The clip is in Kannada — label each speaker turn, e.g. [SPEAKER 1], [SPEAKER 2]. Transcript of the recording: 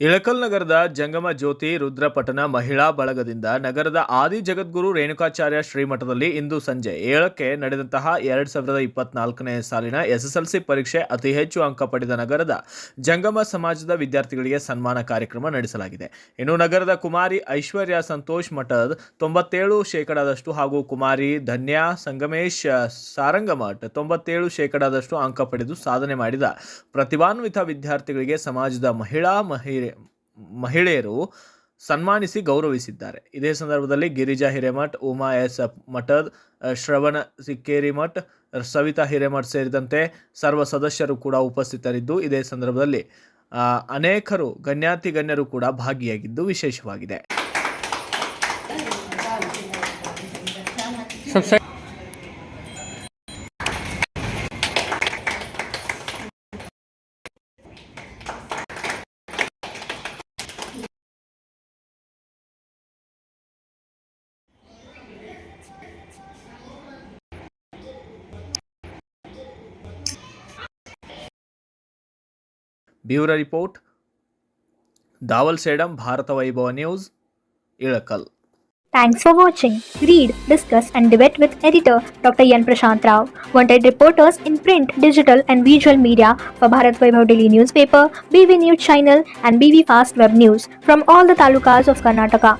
[SPEAKER 1] ಇಳಕಲ್ ನಗರದ ಜಂಗಮ ಜ್ಯೋತಿ ರುದ್ರಪಟನ ಮಹಿಳಾ ಬಳಗದಿಂದ ನಗರದ ಆದಿ ಜಗದ್ಗುರು ರೇಣುಕಾಚಾರ್ಯ ಶ್ರೀಮಠದಲ್ಲಿ ಇಂದು ಸಂಜೆ ಏಳಕ್ಕೆ ನಡೆದಂತಹ ಎರಡ್ ಸಾವಿರದ ಇಪ್ಪತ್ನಾಲ್ಕನೇ ಸಾಲಿನ ಎಸ್ಎಸ್ಎಲ್ಸಿ ಪರೀಕ್ಷೆ ಅತಿ ಹೆಚ್ಚು ಅಂಕ ಪಡೆದ ನಗರದ ಜಂಗಮ ಸಮಾಜದ ವಿದ್ಯಾರ್ಥಿಗಳಿಗೆ ಸನ್ಮಾನ ಕಾರ್ಯಕ್ರಮ ನಡೆಸಲಾಗಿದೆ. ಇನ್ನು ನಗರದ ಕುಮಾರಿ ಐಶ್ವರ್ಯ ಸಂತೋಷ್ ಮಠದ ತೊಂಬತ್ತೇಳು ಶೇಕಡಾದಷ್ಟು ಹಾಗೂ ಕುಮಾರಿ ಧನ್ಯಾ ಸಂಗಮೇಶ್ ಸಾರಂಗಮಠ ತೊಂಬತ್ತೇಳು ಶೇಕಡಾದಷ್ಟು ಅಂಕ ಪಡೆದು ಸಾಧನೆ ಮಾಡಿದ ಪ್ರತಿಭಾನ್ವಿತ ವಿದ್ಯಾರ್ಥಿಗಳಿಗೆ ಸಮಾಜದ ಮಹಿಳಾ ಮಹಿಳೆ ಮಹಿಳೆಯರು ಸನ್ಮಾನಿಸಿ ಗೌರವಿಸಿದ್ದಾರೆ. ಇದೇ ಸಂದರ್ಭದಲ್ಲಿ ಗಿರಿಜಾ ಹಿರೇಮಠ್, ಉಮಾ ಎಸ್ ಮಠದ್ ಶ್ರವಣ ಸಿಕ್ಕೇರಿ ಮಠ್, ಸವಿತಾ ಹಿರೇಮಠ್ ಸೇರಿದಂತೆ ಸರ್ವ ಸದಸ್ಯರು ಕೂಡ ಉಪಸ್ಥಿತರಿದ್ದು, ಇದೇ ಸಂದರ್ಭದಲ್ಲಿ ಅನೇಕರು ಗಣ್ಯಾತಿ ಗಣ್ಯರು ಕೂಡ ಭಾಗಿಯಾಗಿದ್ದು ವಿಶೇಷವಾಗಿದೆ. Bureau report Dawal Sedam Bharatha Vaibhava news Ilkal
[SPEAKER 2] Thanks for watching. Read, discuss, and debate with editor Dr. Yan Prashant Rao. Wanted reporters in print, digital, and visual media for Bharat Vaibhav Daily newspaper, BV News channel, and BV Fast Web News from all the talukas of Karnataka.